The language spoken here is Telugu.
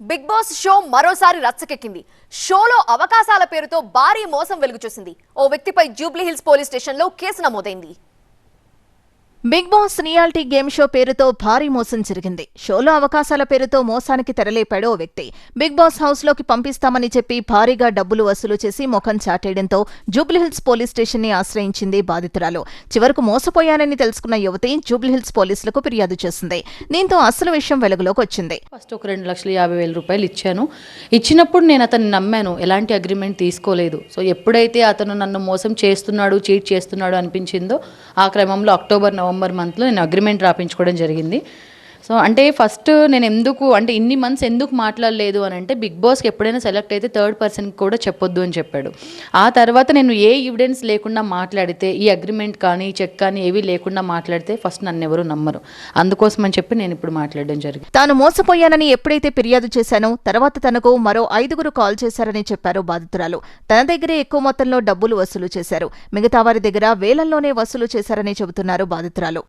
బిగ్ బాస్ షో మరోసారి రచ్చకెక్కింది. షోలో అవకాశాల పేరుతో భారీ మోసం వెలుగు చూసింది. ఓ వ్యక్తిపై జూబ్లీహిల్స్ పోలీస్ స్టేషన్లో కేసు నమోదైంది. Big boss reality game show పేరుతో భారీ మోసం జరిగింది. షోలో అవకాశాల పేరుతో మోసానికి తెరలేపాడు ఓ వ్యక్తి. బిగ్ బాస్ హౌస్లోకి పంపిస్తామని చెప్పి భారీగా డబ్బులు వసూలు చేసి ముఖం చాటేయడంతో జూబ్లీహిల్స్ పోలీస్ స్టేషన్ని ఆశ్రయించింది బాధితురాలు. చివరకు మోసపోయానని తెలుసుకున్న యువతి జూబ్లీహిల్స్ పోలీసులకు ఫిర్యాదు చేసింది. దీంతో అసలు విషయం వెలుగులోకి వచ్చింది. ఫస్ట్ ఒక రెండు లక్షల యాభై వేల రూపాయలు ఇచ్చాను. ఇచ్చినప్పుడు నేను అతన్ని నమ్మాను. ఎలాంటి అగ్రిమెంట్ తీసుకోలేదు. సో ఎప్పుడైతే అతను నన్ను మోసం చేస్తున్నాడు చీట్ చేస్తున్నాడు అనిపించిందో ఆ క్రమంలో అక్టోబర్ నవంబర్ నవంబర్ మంత్లో నేను అగ్రిమెంట్ రాపించుకోవడం జరిగింది. సో అంటే ఫస్ట్ నేను ఎందుకు అంటే ఇన్ని మంత్స్ ఎందుకు మాట్లాడలేదు అని అంటే బిగ్ బాస్కి ఎప్పుడైనా సెలెక్ట్ అయితే థర్డ్ పర్సన్కి కూడా చెప్పొద్దు అని చెప్పాడు. ఆ తర్వాత నేను ఏ ఎవిడెన్స్ లేకుండా మాట్లాడితే ఈ అగ్రిమెంట్ కానీ చెక్ కానీ ఏవి లేకుండా మాట్లాడితే ఫస్ట్ నన్ను ఎవరు నమ్మరు. అందుకోసం అని చెప్పి నేను ఇప్పుడు మాట్లాడడం జరిగింది. తాను మోసపోయానని ఎప్పుడైతే ఫిర్యాదు చేశానో తర్వాత తనకు మరో ఐదుగురు కాల్ చేశారని చెప్పారు బాధితురాలు. తన దగ్గరే ఎక్కువ మొత్తంలో డబ్బులు వసూలు చేశారు. మిగతా వారి దగ్గర వేలల్లోనే వసూలు చేశారని చెబుతున్నారు బాధితురాలు.